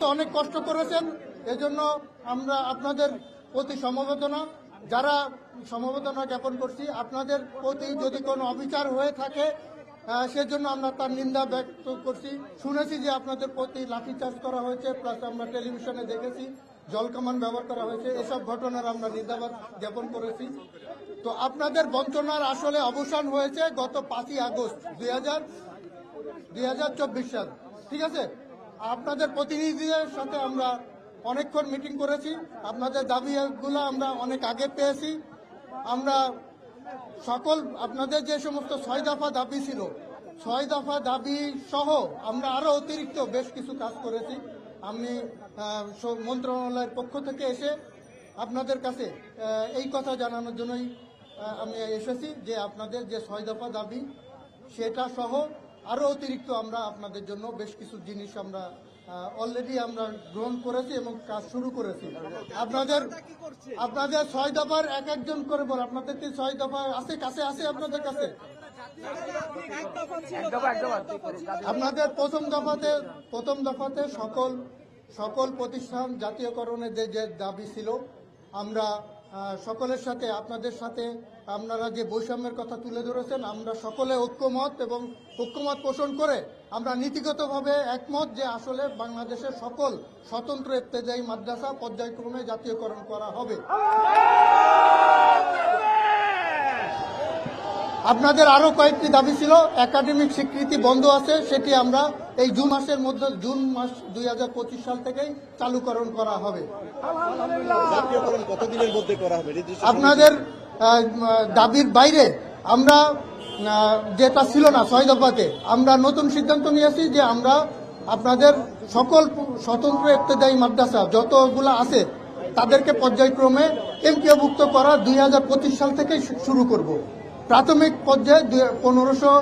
অনেক কষ্ট করেছেন, এজন্য আমরা আপনাদের প্রতি সমবেদনা। যারা সমবেদনা জ্ঞাপন করছি, আপনাদের প্রতি যদি কোনো অবিচার হয়ে থাকে সেজন্য আমরা তার নিন্দা ব্যক্ত করছি। শুনেছি যে আপনাদের প্রতি লাঠিচার্জ করা হয়েছে, প্লাস আমরা টেলিভিশনে দেখেছি, জল জলকামান ব্যবহার করা হয়েছে, এসব ঘটনার আমরা নিন্দাবাদ জ্ঞাপন করেছি। তো আপনাদের বঞ্চনার আসলে অবসান হয়েছে গত পাঁচই আগস্ট, দুই হাজার, দুই সাল। ঠিক আছে? আপনাদের প্রতিনিধিদের সাথে আমরা অনেকক্ষণ মিটিং করেছি। আপনাদের দাবিগুলো আমরা অনেক আগে পেয়েছি। আমরা সকল, আপনাদের যে সমস্ত ছয় দফা দাবি ছিল, ছয় দফা দাবি সহ আমরা আরও অতিরিক্ত বেশ কিছু কাজ করেছি। আমি মন্ত্রণালয়ের পক্ষ থেকে এসে আপনাদের কাছে এই কথা জানানোর জন্যই আমি এসেছি যে আপনাদের যে ছয় দফা দাবি, সেটা সহ আরও অতিরিক্ত আমরা আপনাদের জন্য বেশ কিছু জিনিস আমরা অলরেডি আমরা গ্রহণ করেছি এবং কাজ শুরু করেছি। আপনাদের আপনাদের ছয় দফার এক একজন করে বল। আপনাদের কি ছয় দফা আছে? কাছে আছে আপনাদের কাছে? আপনাদের প্রথম দফাতে প্রথম দফাতে সকল সকল প্রতিষ্ঠান জাতীয়করণের যে দাবি ছিল আমরা সকলের সাথে, আপনাদের সাথে আপনারা যে বৈষম্যের কথা তুলে ধরেছেন, আমরা সকলে ঐক্যমত এবং ঐক্যমত পোষণ করে আমরা নীতিগতভাবে একমত যে আসলে বাংলাদেশের সকল স্বতন্ত্র ইত্তেজায়ী মাদ্রাসা পর্যায়ক্রমে জাতীয়করণ করা হবে। আপনাদের আরও কয়েকটি দাবি ছিল। একাডেমিক স্বীকৃতি বন্ধ আছে সেটি আমরা এই জুন মাসের মধ্যে জুন মাস দুই হাজার পঁচিশ সাল থেকেই চালুকরণ করা হবে। আপনাদের দাবির বাইরে আমরা যেটা ছিল না ছয় দফাতে আমরা নতুন সিদ্ধান্ত নিয়েছি যে আমরা আপনাদের সকল স্বতন্ত্র ইত্তেদায়ী মাদ্রাসা যতগুলো আছে তাদেরকে পর্যায়ক্রমে এমপিওভুক্ত করা দুই হাজার পঁচিশ সাল থেকে শুরু করব। প্রাথমিক পর্যায়ে পনেরোশো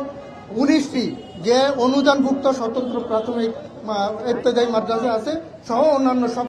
উনিশটি যে অনুদানভুক্ত স্বতন্ত্র প্রাথমিক ইত্যাদি মাদ্রাসা আছে সহ অন্যান্য সব